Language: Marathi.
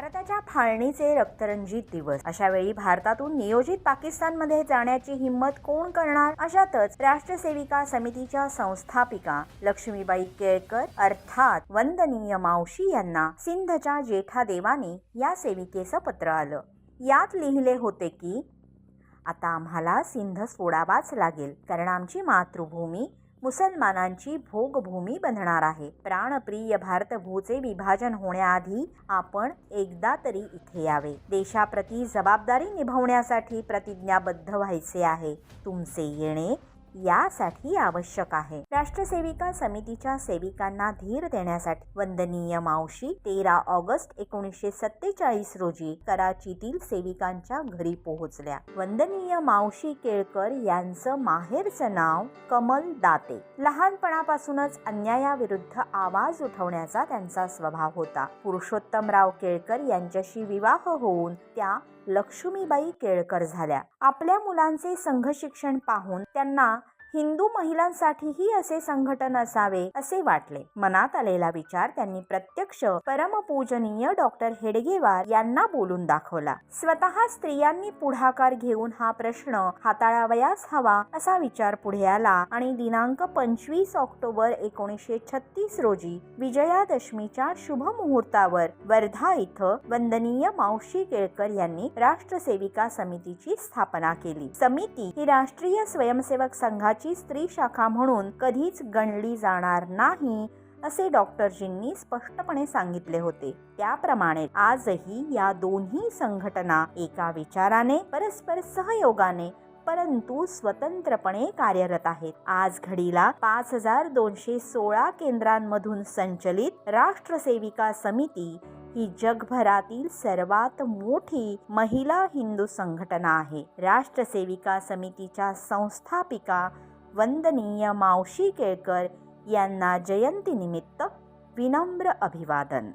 भारताच्या फाळणीचे रक्तरंजित दिवस. अशा वेळी भारतातून नियोजित पाकिस्तानमध्ये जाण्याची हिंमत कोण करणार? अशातच राष्ट्रसेविका समितीच्या संस्थापिका लक्ष्मीबाई केळकर अर्थात वंदनीय मावशी यांना सिंधच्या जेठा देवाने या सेविकेचं पत्र आलं. यात लिहिले होते की आता आम्हाला सिंध सोडावाच लागेल कारण आमची मातृभूमी मुसलमानांची भोगभूमी बनणार आहे. प्राणप्रिय भारतभूचे विभाजन होण्याआधी आपण एकदा तरी इथे यावे. देशाप्रती जबाबदारी निभवण्यासाठी प्रतिज्ञाबद्ध व्हायचे आहे. तुमचे येणे यासाठी आवश्यक आहे. राष्ट्रसेविका समितीच्या सेविकांना धीर देण्यासाठी वंदनीय मावशी तेरा ऑगस्ट एकोणीसशे सत्तेचाळीस रोजी कराचीतील सेविकांच्या घरी पोहोचल्या. वंदनीय मावशी केळकर यांचं माहेरचं नाव कमल दाते. लहानपणापासूनच अन्यायाविरुद्ध आवाज उठवण्याचा त्यांचा स्वभाव होता. पुरुषोत्तमराव केळकर यांच्याशी विवाह होऊन त्या लक्ष्मीबाई केळकर झाल्या. आपल्या मुलांचे संघ शिक्षण पाहून त्यांना हिंदू महिलांसाठीही असे संघटन असावे असे वाटले. मनात आलेला विचार त्यांनी प्रत्यक्ष परमपूजनीय डॉक्टर हेडगेवार यांना बोलून दाखवला. स्वतः स्त्रियांनी पुढाकार घेऊन हा प्रश्न हाताळावयास हवा असा विचार पुढे आला आणि दिनांक पंचवीस ऑक्टोबर एकोणीसशे छत्तीस रोजी विजयादशमीच्या शुभ मुहूर्तावर वर्धा इथं वंदनीय मावशी केळकर यांनी राष्ट्रसेविका समितीची स्थापना केली. समिती ही राष्ट्रीय स्वयंसेवक संघाची स्त्री शाखा म्हणून कधीच गणली जाणार नाही असे डॉक्टरजींनी स्पष्टपणे सांगितले होते. त्याप्रमाणे आजही या दोन्ही संघटना एका विचाराने परस्पर सहयोगाने परंतु स्वतंत्रपणे कार्यरत आहेत. आज घडीला पाच हजार दोनशे सोळा केंद्रांमधून संचलित राष्ट्रसेविका समिती ही जगभरातील सर्वात मोठी महिला हिंदू संघटना आहे. राष्ट्रसेविका समितीच्या संस्थापिका वंदनीय मावशी केळकर यांना जयंतीनिमित्त विनम्र अभिवादन.